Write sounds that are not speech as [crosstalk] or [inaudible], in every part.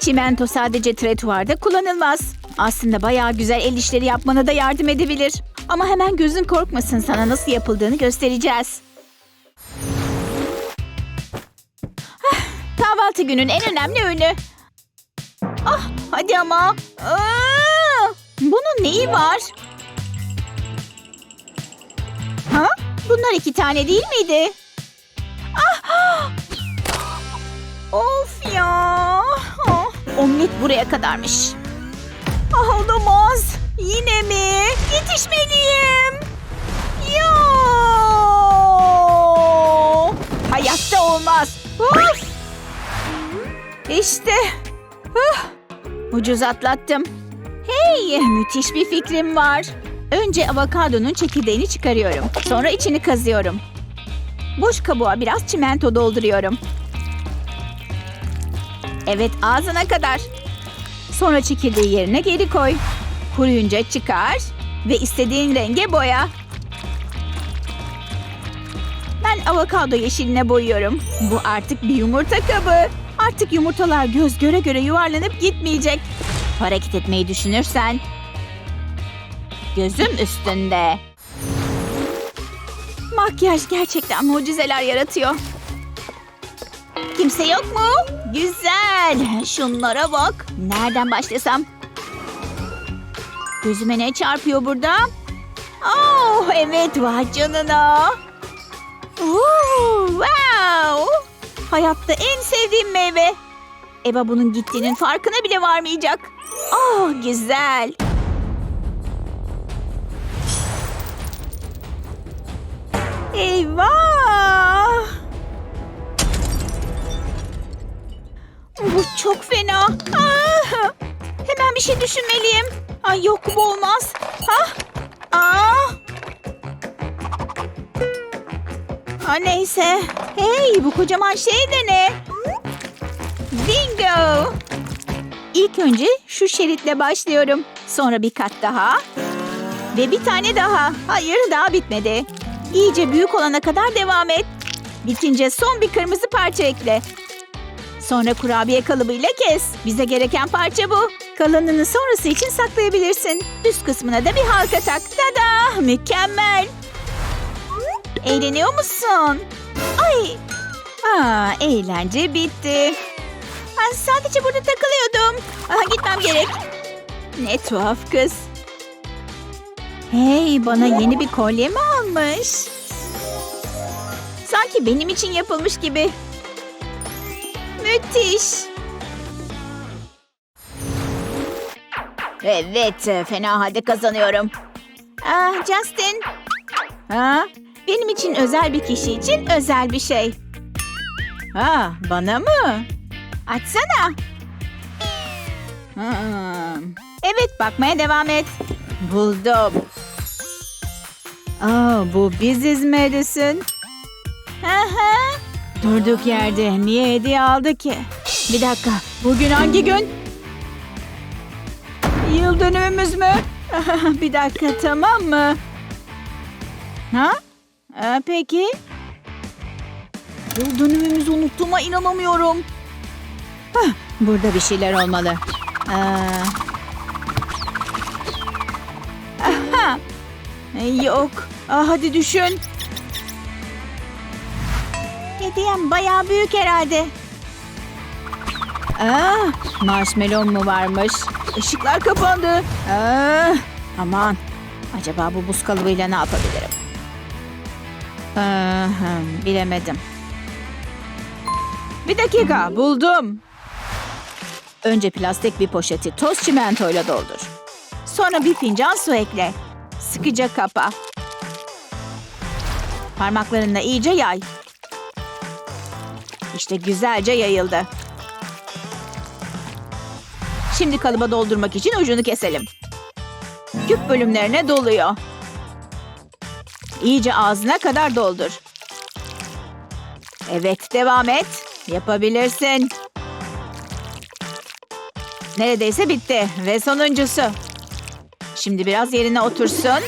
Çimento sadece tretuarda kullanılmaz. Aslında bayağı güzel el işleri yapmana da yardım edebilir. Ama hemen gözün korkmasın sana nasıl yapıldığını göstereceğiz. Ah, kahvaltı günün en önemli öğünü. Ah hadi ama. Aa, bunun neyi var? Ha? Bunlar iki tane değil miydi? Ah! Of ya. Omlet buraya kadarmış. Ah olamaz. Yine mi? Yetişmeliyim. Ya. Hayatta olmaz. Of. İşte. Huh. Ucuz atlattım. Hey, müthiş bir fikrim var. Önce avokadonun çekirdeğini çıkarıyorum. Sonra içini kazıyorum. Boş kabuğa biraz çimento dolduruyorum. Evet ağzına kadar. Sonra çekirdeği yerine geri koy. Kuruyunca çıkar ve istediğin renge boya. Ben avokado yeşiline boyuyorum. Bu artık bir yumurta kabı. Artık yumurtalar göz göre göre yuvarlanıp gitmeyecek. Hareket etmeyi düşünürsen. Gözüm üstünde. Makyaj gerçekten mucizeler yaratıyor. Kimse yok mu? Güzel. Şunlara bak. Nereden başlasam? Gözüme ne çarpıyor burada? Oh evet vay canına. Oo, wow. Hayatta en sevdiğim meyve. Eva bunun gittiğinin farkına bile varmayacak. Oh güzel. Eyvah. Bu çok fena. Ah! Hemen bir şey düşünmeliyim. Ay yok bu olmaz. Ha? Aa! Ha neyse. Hey bu kocaman şey de ne? Bingo. İlk önce şu şeritle başlıyorum. Sonra bir kat daha. Ve bir tane daha. Hayır daha bitmedi. İyice büyük olana kadar devam et. Bitince son bir kırmızı parça ekle. Sonra kurabiye kalıbıyla kes. Bize gereken parça bu. Kalanını sonrası için saklayabilirsin. Üst kısmına da bir halka tak. Tada! Mükemmel. Eğleniyor musun? Ay! Aa, eğlence bitti. Ben sadece burada takılıyordum. Aha, gitmem gerek. Ne tuhaf kız. Hey, bana yeni bir kolye mi almış? Sanki benim için yapılmış gibi. Müthiş. Evet, fena halde kazanıyorum. Ah, Justin. Ha, benim için özel bir kişi için özel bir şey. Ha, bana mı? Açsana. Hmm. Evet, bakmaya devam et. Buldum. Aa, bu biziz Madison. Aha. Durduk yerde niye hediye aldı ki? Bir dakika, bugün hangi gün? Yıl dönümümüz mü? [laughs] bir dakika, tamam mı? Ha? Ee, peki. Yıl dönümümüzü unuttuğuma inanamıyorum. Hah, burada bir şeyler olmalı. Ee, aha. Yok. Aa, hadi düşün. Hediyem bayağı büyük herhalde. Aa, marshmallow mu varmış? Işıklar kapandı. Aa, aman. Acaba bu buz kalıbıyla ne yapabilirim? Aa, bilemedim. Bir dakika buldum. Önce plastik bir poşeti toz çimentoyla doldur. Sonra bir fincan su ekle. Sıkıca kapa. Parmaklarınla iyice yay. İşte güzelce yayıldı. Şimdi kalıba doldurmak için ucunu keselim. Küp bölümlerine doluyor. İyice ağzına kadar doldur. Evet, devam et. Yapabilirsin. Neredeyse bitti. Ve sonuncusu. Şimdi biraz yerine otursun.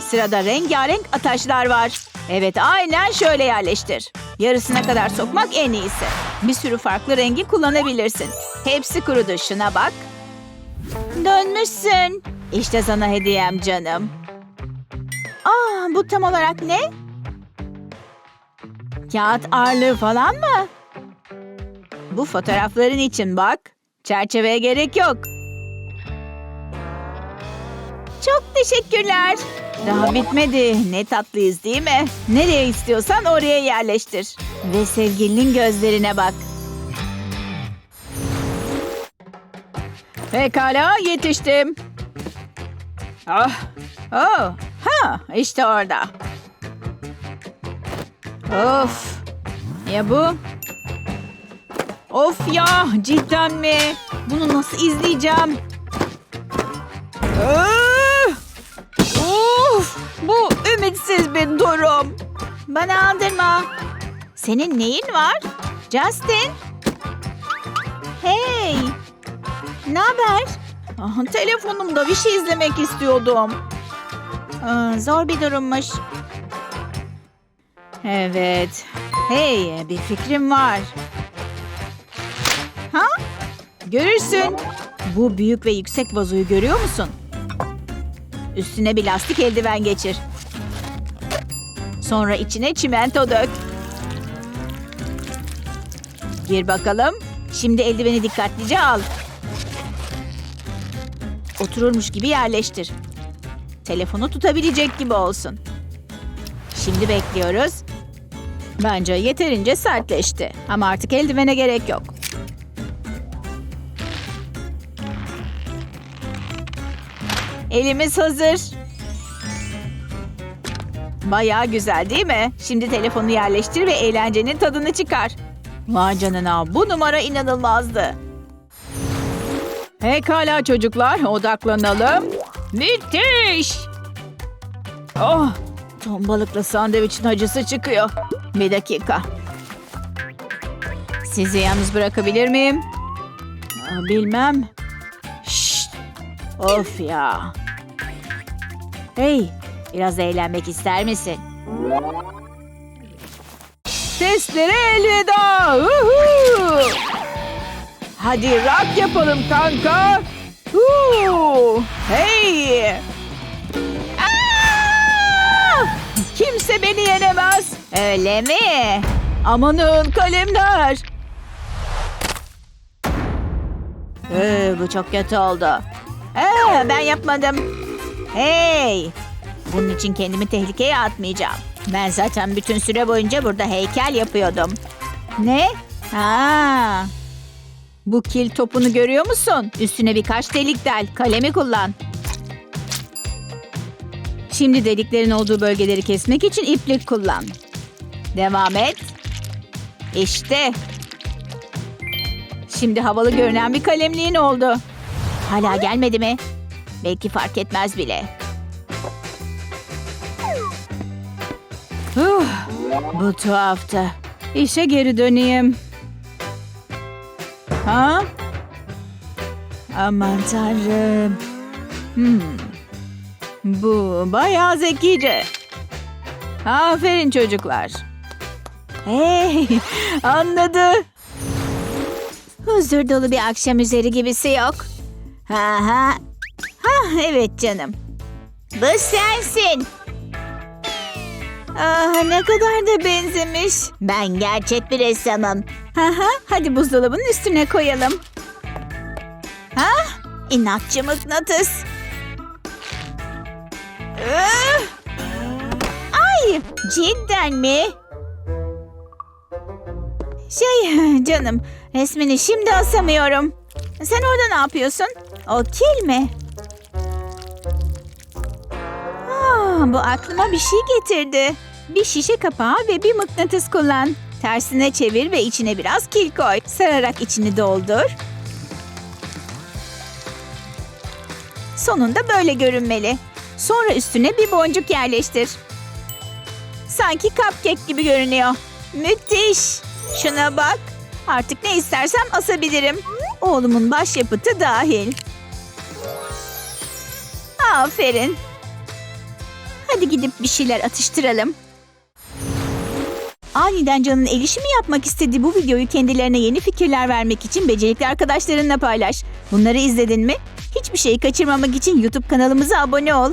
Sırada rengarenk ataşlar var. Evet, aynen şöyle yerleştir. Yarısına kadar sokmak en iyisi. Bir sürü farklı rengi kullanabilirsin. Hepsi kurudu şuna bak. Dönmüşsün. İşte sana hediyem canım. Aa, bu tam olarak ne? Kağıt ağırlığı falan mı? Bu fotoğrafların için bak. Çerçeveye gerek yok. Çok teşekkürler. Daha bitmedi. Ne tatlıyız değil mi? Nereye istiyorsan oraya yerleştir. Ve sevgilinin gözlerine bak. Pekala yetiştim. Ah, oh, ha, işte orada. Of. Ya bu? Of ya, cidden mi? Bunu nasıl izleyeceğim? Ah! Bu ümitsiz bir durum. Bana aldırma. Senin neyin var? Justin? Hey. Ne haber? Ah, telefonumda bir şey izlemek istiyordum. Aa, zor bir durummuş. Evet. Hey, bir fikrim var. Ha? Görürsün. Bu büyük ve yüksek vazoyu görüyor musun? Üstüne bir lastik eldiven geçir. Sonra içine çimento dök. Gir bakalım. Şimdi eldiveni dikkatlice al. Otururmuş gibi yerleştir. Telefonu tutabilecek gibi olsun. Şimdi bekliyoruz. Bence yeterince sertleşti. Ama artık eldivene gerek yok. Elimiz hazır. Bayağı güzel değil mi? Şimdi telefonu yerleştir ve eğlencenin tadını çıkar. Vay canına bu numara inanılmazdı. Pekala çocuklar odaklanalım. Müthiş. Oh, ton balıklı sandviçin acısı çıkıyor. Bir dakika. Sizi yalnız bırakabilir miyim? Bilmem. Şşt. Of ya. Hey, biraz eğlenmek ister misin? Testlere elveda. Uhu! Hadi rock yapalım kanka. Huu! Hey! Kimse beni yenemez. Öyle mi? Amanın kalemler. Ee, bu çok kötü oldu. Ee, ben yapmadım. Hey! Bunun için kendimi tehlikeye atmayacağım. Ben zaten bütün süre boyunca burada heykel yapıyordum. Ne? Ha. Bu kil topunu görüyor musun? Üstüne birkaç delik del. Kalemi kullan. Şimdi deliklerin olduğu bölgeleri kesmek için iplik kullan. Devam et. İşte. Şimdi havalı görünen bir kalemliğin oldu. Hala gelmedi mi? Belki fark etmez bile. Huh, bu tuhaftı. İşe geri döneyim. Ha? Aman tanrım. Hmm. Bu bayağı zekice. Aferin çocuklar. Hey, [laughs] anladı. Huzur dolu bir akşam üzeri gibisi yok. Ha ha. Ha evet canım. Bu sensin. Ah ne kadar da benzemiş. Ben gerçek bir ressamım. Ha ha hadi buzdolabının üstüne koyalım. Ha? İnatçı mıknatıs. Ah! Ay cidden mi? Şey canım resmini şimdi asamıyorum. Sen orada ne yapıyorsun? O kil mi? Aa, bu aklıma bir şey getirdi. Bir şişe kapağı ve bir mıknatıs kullan. Tersine çevir ve içine biraz kil koy. Sararak içini doldur. Sonunda böyle görünmeli. Sonra üstüne bir boncuk yerleştir. Sanki cupcake gibi görünüyor. Müthiş. Şuna bak. Artık ne istersem asabilirim. Oğlumun başyapıtı dahil. Aferin. Hadi gidip bir şeyler atıştıralım. Aniden Can'ın el işi mi yapmak istediği bu videoyu kendilerine yeni fikirler vermek için becerikli arkadaşlarınla paylaş. Bunları izledin mi? Hiçbir şeyi kaçırmamak için YouTube kanalımıza abone ol.